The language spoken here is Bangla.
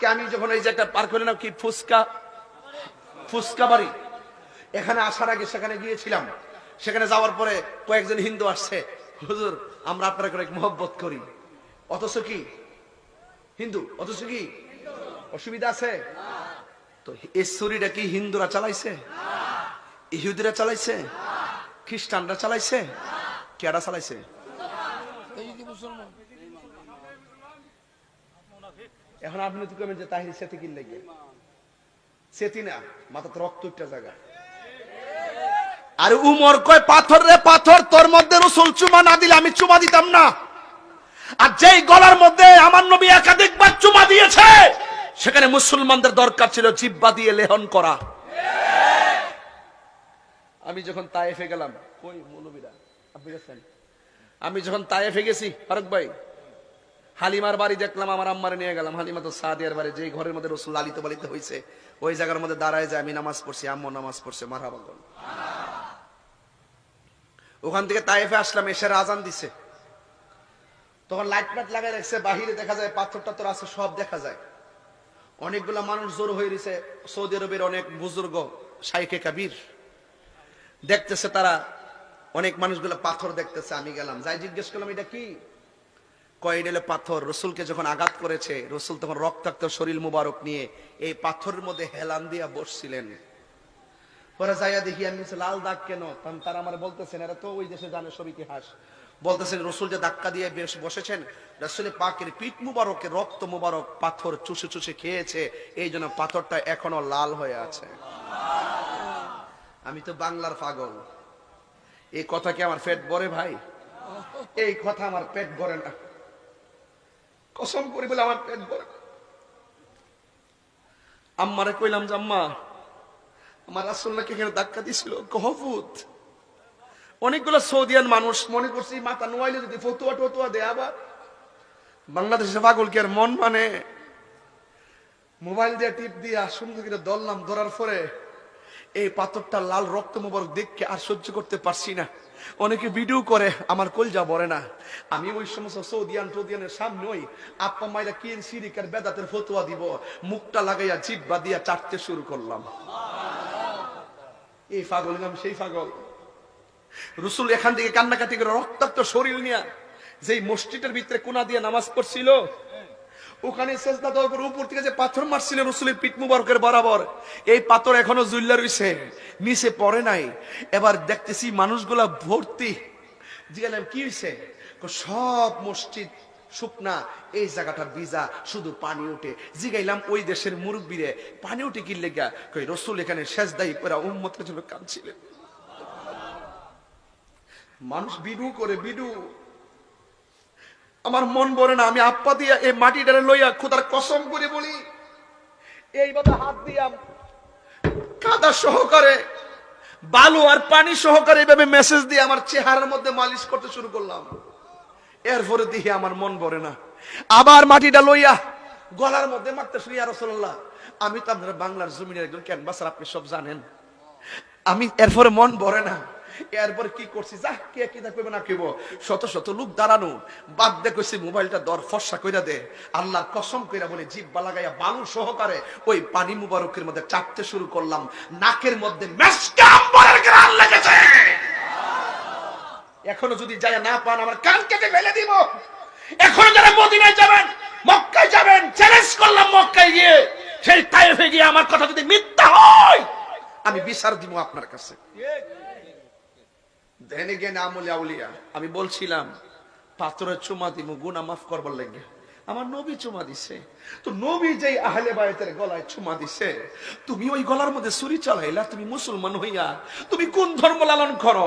আজকে আমি যখন এই যে একটা পার করলাম, কি ফুসকা ফুসকা বাড়ি। এখানে আসার আগে সেখানে গিয়েছিলাম। সেখানে যাওয়ার পরে কয়েকজন হিন্দু আসছে। হুজুর, আমরা আপনার অনেক মহব্বত করি। অথচ কি? হিন্দু, অথচ কি? অসুবিধা আছে? তো এই ছুরিটা কি হিন্দুরা চালাইছে? ইহুদিরা চালাইছে? খ্রিস্টানরা চালাইছে? কেডা চালাইছে? এখন আপনি তো কবেন যে তাহির সেতি কিন লেগে সেতি না, মাথা রক্ত একটা জায়গা। আর উমর কয়, পাথর রে পাথর, তোর মধ্যে রসুল চুমা না দিলে আমি চুমা দিতাম না। আর যেই গলার মধ্যে আমার নবী একাধিকবার চুমা দিয়েছে, সেখানে মুসলমানদের দরকার ছিল জিব্বা দিয়ে লেহন করা। আমি যখন তায়েফে গেলাম, কই মৌলবীরা, আপনি গেছেন? আমি যখন তায়েফে গেছি, ফারুক ভাই হালিমার বাড়ি দেখলাম, আমার আম্মারে নিয়ে গেলাম। হালিমা তো সাদিয়ার বাড়ি, যেই ঘরের মধ্যে রসুল লালিত বালিত হয়েছে ওই জায়গার মধ্যে দাঁড়ায় যায়, আমি নামাজ পড়ছি, আম্মু নামাজ পড়ছে, মারহাবা বল ওখান থেকে তাইফে আসলাম, এসে আজান দিছে। তখন লাইট ফাইট লাগাই রাখছে, বাহিরে দেখা যায় পাথর টাথর আছে, সব দেখা যায়। অনেকগুলা মানুষ জোর হয়ে রয়েছে সৌদি আরবের অনেক বুজুর্গ শাইখে কাবির। দেখতেছে তারা, অনেক মানুষগুলো পাথর দেখতেছে, আমি গেলাম। যাই জিজ্ঞেস করলাম, এটা কি? কয়েক এলো পাথর, রসুলকে যখন আঘাত করেছে, রসুল তখন রক্তাক্ত শরীর মুবারক নিয়ে এই পাথরের মধ্যে হেলান দিয়া বসছিলেন। পরে যাইয়া দেখি, আমি লাল দাগ কেন? তখন তারা আমার বলতেছেন, এরা তো ওই দেশে জানে সব ইতিহাস। বলতেছেন, রসুল যে ধাক্কা দিয়ে বেশ বসেছেন রসুলের পাকের পিঠ মুবারকে, রক্ত মুবারক পাথর চুষে চুষে খেয়েছে, এই জন্য পাথরটা এখনও লাল হয়ে আছে। আমি তো বাংলার পাগল। এই কথা কি আমার পেট ভরে ভাই? এই কথা আমার পেট ভরে না। কসম করি বলে আমার পেট ভরে। আম্মারে কইলাম যে আম্মা, আমার রাসুল্লাহকে এখানে ধাক্কা দিছিল কহফুত অনেকগুলো সৌদিয়ান মানুষ মনে করছি মাথা নোয়াইলে যদি ফতুয়া টতুয়া দেয় আবার? বাংলাদেশে পাগল কি আর মন মানে? মোবাইল দিয়ে টিপ দিয়া সুন্দর করে দললাম ধরার পরে এই পাথরটা লাল রক্ত মোবারক দেখকে আর সহ্য করতে পারছি না। অনেকে ভিডিও করে, আমার কলজা বলে না। আমি ওই সমস্ত সৌদিয়ান টৌদিয়ানের সামনে ওই আপা মাইরা কি সিরিকার বেদাতের ফতুয়া দিব, মুখটা লাগাইয়া জিব্বা দিয়া চাটতে শুরু করলাম। এই পাগল নাম সেই পাগল। রসুল এখান থেকে কান্নাকাটি করে রক্তাক্ত শরীর নিয়ে যেই মসজিদের ভিতরে কোনা দিয়ে নামাজ পড়ছিল ওখানে সেজদা দেওয়ার পর উপর থেকে যে পাথর মারছিলেন রসুলের পিঠ মুবারকের বরাবর, এই পাথর এখনও জুল্লা রইছে, নিচে পড়ে নাই। এবার দেখতেছি মানুষগুলা ভর্তি। জিজ্ঞালাম কি হয়েছে সব মসজিদ শুকনা, এই জায়গাটা ভিজা, শুধু পানি উঠে। জিগাইলাম, ওই দেশের মুরব্বীরে পানি উঠে কি লেগা? কই, রসুল এখানে শেষদাই করে উম্মতের জন্য কাঁদছিলেন। মানুষ বিডু করে বিডু আমার মন বলে না, আমি আপ্পা দিয়া এই মাটিটারে লইয়া খোদার কসম করে বলি এইভাবে হাত দিয়া কাদা সহকারে, বালু আর পানি সহকারে এইভাবে মেসেজ দিয়ে আমার চেহারার মধ্যে মালিশ করতে শুরু করলাম। এরপরে দিয়ে আমার মন ভরে না। আবার মাটিটা লইয়া গলার মধ্যে মারতে শুনি আর রসল্লাহ আমি তো আপনার বাংলার জমিনের একজন ক্যানভাসার আপনি সব জানেন। আমি এরপরে মন ভরে না। এরপরে কি করছি? যা কে কি দেখবে না কেব শত শত লোক দাঁড়ানো। বাদ দে কইছি মোবাইলটা দর ফর্সা কইরা দে। আল্লাহ কসম কইরা বলে জিব্বা লাগাইয়া বালু সহকারে ওই পানি মুবারকের মধ্যে চাপতে শুরু করলাম। নাকের মধ্যে মেসকা আম্বরের গ্রান লেগেছে! এখনও যদি যায় না পান, আমার কান কেটে ফেলে দিব। এখনও যারা মদিনায় যাবেন, মক্কায় যাবেন চ্যালেঞ্জ করলাম মক্কায় গিয়ে। সেই তাইফে গিয়ে আমার কথা যদি মিথ্যা হয়, আমি বিচার দিব আপনার কাছে। দেনে গে নামুলিয়া উলিয়া আমি বলছিলাম, পাথরের চুমা দিব গুনা মাফ করবার লাগে। আমার নবী চুমা দিছে। তো নবী যেই আহলে বায়তের গলায় চুমা দিছে, তুমি ওই গলার মধ্যে ছুরি চালাইলা, তুমি মুসলমান হইয়া, তুমি কোন ধর্ম লালন করো?